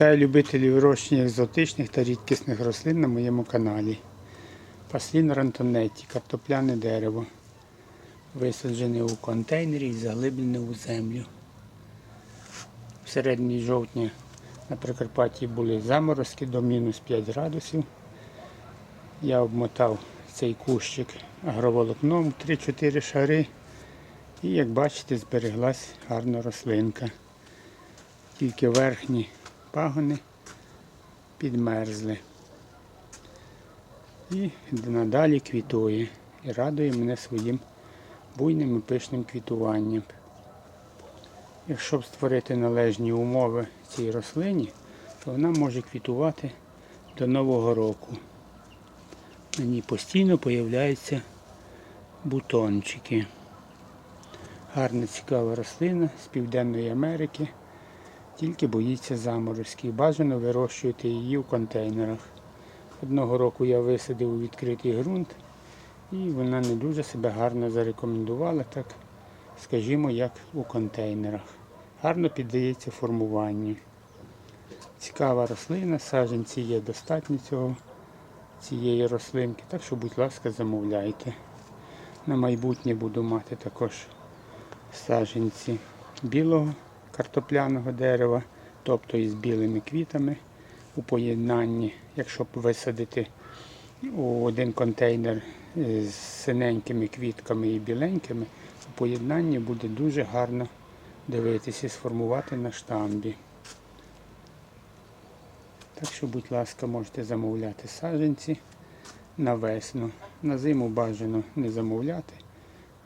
Вітаю любителів вирощення екзотичних та рідкісних рослин на моєму каналі. Паслін рантонетті, картопляне дерево. Висаджене у контейнері і заглиблене у землю. В середині жовтня на Прикарпатті були заморозки до мінус 5 градусів. Я обмотав цей кущик агроволокном 3-4 шари. І як бачите, збереглась гарна рослинка. Тільки верхні пагони підмерзли. І надалі квітує і радує мене своїм буйним і пишним квітуванням. Якщо б створити належні умови цій рослині, то вона може квітувати до Нового року. На ній постійно появляються бутончики. Гарна цікава рослина з Південної Америки тільки боїться заморозків. Бажано вирощувати її в контейнерах. Одного року я висадив у відкритий ґрунт і вона не дуже себе гарно зарекомендувала, так скажімо, як у контейнерах. Гарно піддається формуванню. Цікава рослина, саджанці є достатньо цього, цієї рослинки, так що, будь ласка, замовляйте. На майбутнє буду мати також саджанці білого картопляного дерева, тобто із білими квітами у поєднанні, якщо висадити у один контейнер е, з синенькими квітками і біленькими, у поєднанні буде дуже гарно дивитися і сформувати на штамбі. Так що, будь ласка, можете замовляти саджанці на весну. На зиму бажано не замовляти,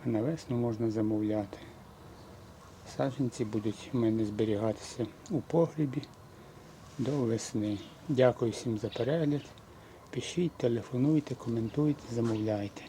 а на весну можна замовляти. Саджанці будуть в мене зберігатися у погрібі до весни. Дякую всім за перегляд. Пишіть, телефонуйте, коментуйте, замовляйте.